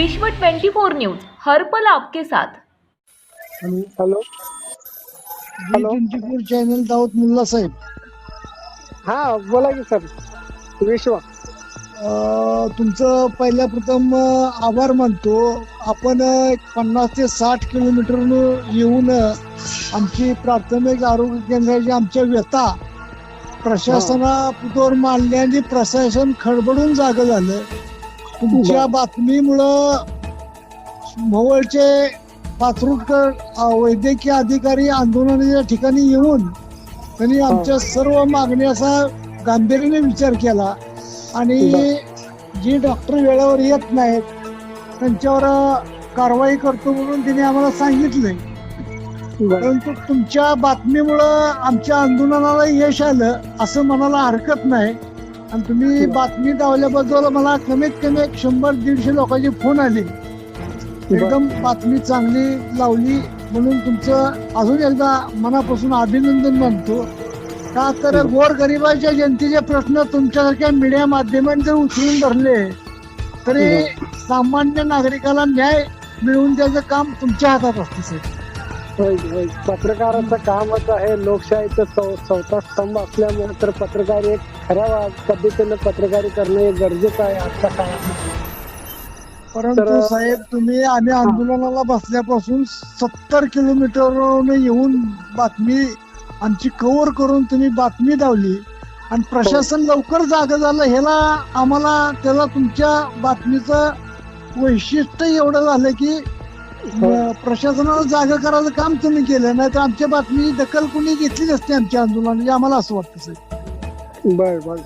विश्व 24 न्यूज हर पल आपके साथ. Hello. Hello. Zee twenty four channel Dawood Mulla साहेब. हा बोला की सर. विश्व. अं, तुमचं पहिल्या प्रथम अं, आभार मानतो. आपण अं, एक पन्नास ते साठ किलोमीटरनं येऊन अं, आमची प्राथमिक आरोग्य केंद्राची आमच्या व्यथा प्रशासनापुढवर मांडल्याने प्रशासन खडबडून जागं झालं. तुमच्या बातमीमुळं मोहोळचे पाथरुटकर वैद्यकीय अधिकारी आंदोलनाच्या ठिकाणी येऊन त्यांनी आमच्या सर्व मागण्याचा गांभीर्याने विचार केला. आणि जी डॉक्टर वेळेवर येत नाहीत त्यांच्यावर कारवाई करतो म्हणून तिने आम्हाला सांगितलंय. बरं. परंतु तुमच्या बातमीमुळं आमच्या आंदोलनाला यश आलं असं म्हणायला हरकत नाही. आणि तुम्ही बातमी दावल्याबद्दल मला कमीत कमी एक शंभर दीडशे लोकांचे फोन आले. एकदम बातमी चांगली लावली म्हणून तुमचं अजून एकदा मनापासून अभिनंदन मानतो. का तर गोरगरिबाच्या जनतेचे प्रश्न तुमच्यासारख्या मीडिया माध्यमांनी जर उचलून धरले तरी सामान्य नागरिकाला न्याय मिळवून द्यायचं काम तुमच्या हातात असतं साहेब. पत्रकाराचं कामच आहे. लोकशाहीचं चौथा स्तंभ असल्यामुळे तर पत्रकार एक खऱ्या पद्धतीनं पत्रकारी करणं हे गरजेचं आहे आजच्या काळात. परंतु साहेब तुम्ही आम्ही आंदोलनाला बसल्यापासून सत्तर किलोमीटर येऊन बातमी आमची कव्हर करून तुम्ही बातमी दावली आणि प्रशासन लवकर जाग झालं ह्याला आम्हाला त्याला तुमच्या बातमीचं वैशिष्ट्य एवढं झालं की प्रशासनाला जागा करायचं काम तुम्ही केलं नाही तर आमच्या बातमी दखल कुणी घेतली नसते आमच्या आंदोलनाची आम्हाला असं वाटतं साहेब. बर बर.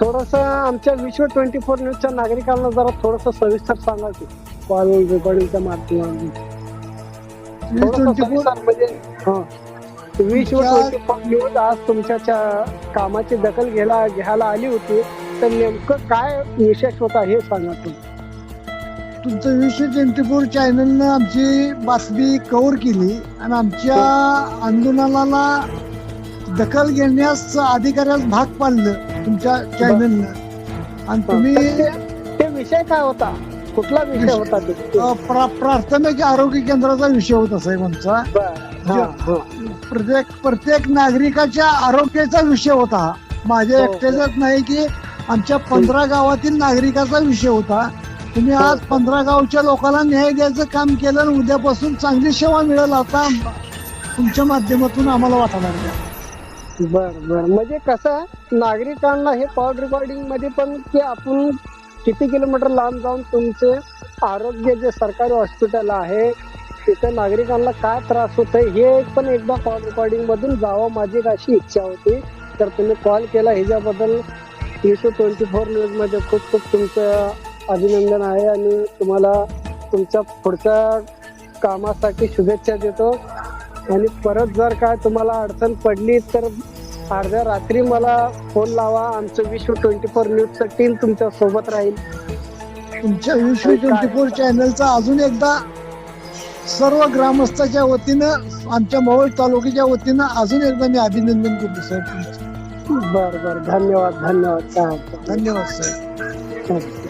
थोडस आमच्या विश्व ट्वेंटी फोर न्यूजच्या नागरिकांना जरा थोडस सविस्तर सांगा की कॉल रेकॉर्डिंगच्या माध्यमातून थोडंसं 24 सविस्तर म्हणजे हा. विश्व ट्वेंटी फोर न्यूज आज तुमच्या च्या- कामाची दखल घ्यायला घ्यायला आली होती तर नेमकं काय विशेष होता हे सांगा तुम्ही. तुमचं विश्व ट्वेंटी फोर चॅनलनं आमची बातमी कव्हर केली आणि आमच्या आंदोलनाला दखल घेण्यास अधिकाऱ्यास भाग पाडलं तुमच्या चॅनलनं. आणि तुम्ही ते- विषय काय होता? कुठला विषय होता प्राथमिक आरोग्य केंद्राचा विषय होता साहेब आमचा. हा, हा. प्रत्येक प्रत्येक नागरिकाच्या आरोग्याचा विषय होता हा. माझ्या हो, एकट्याचाच नाही की आमच्या पंधरा गावातील नागरिकाचा विषय होता. तुम्ही आज पंधरा गावच्या लोकांना न्याय द्यायचं काम केलं आणि उद्यापासून चांगली सेवा मिळेल आता तुमच्या माध्यमातून आम्हाला वाटायला लागलं बर बर. म्हणजे कसं नागरिकांना हे पॉड रेकॉर्डिंगमध्ये पण की आपण किती किलोमीटर लांब जाऊन तुमचे आरोग्य जे सरकारी हॉस्पिटल आहे तिथे नागरिकांना काय त्रास होतोय हे पण एकदा कॉल रेकॉर्डिंग मधून जावं माझी एक अशी इच्छा होती. तर तुम्ही कॉल केला ह्याच्याबद्दल विश्व ट्वेंटी फोर न्यूजमध्ये खूप खूप तुमचं अभिनंदन आहे आणि तुम्हाला तुमच्या पुढच्या कामासाठी शुभेच्छा देतो. आणि परत जर काय तुम्हाला अडचण पडली तर अर्ध्या रात्री मला फोन लावा. आमचं विश्व ट्वेंटी फोर न्यूजचं टीम तुमच्यासोबत राहील. तुमच्या विश्व ट्वेंटी फोर चॅनलचा अजून एकदा सर्व ग्रामस्थाच्या वतीनं आमच्या मोहोळ तालुक्याच्या वतीनं अजून एकदा मी अभिनंदन करतो साहेब. तुमचं बर बर. धन्यवाद धन्यवाद. धन्यवाद नाही.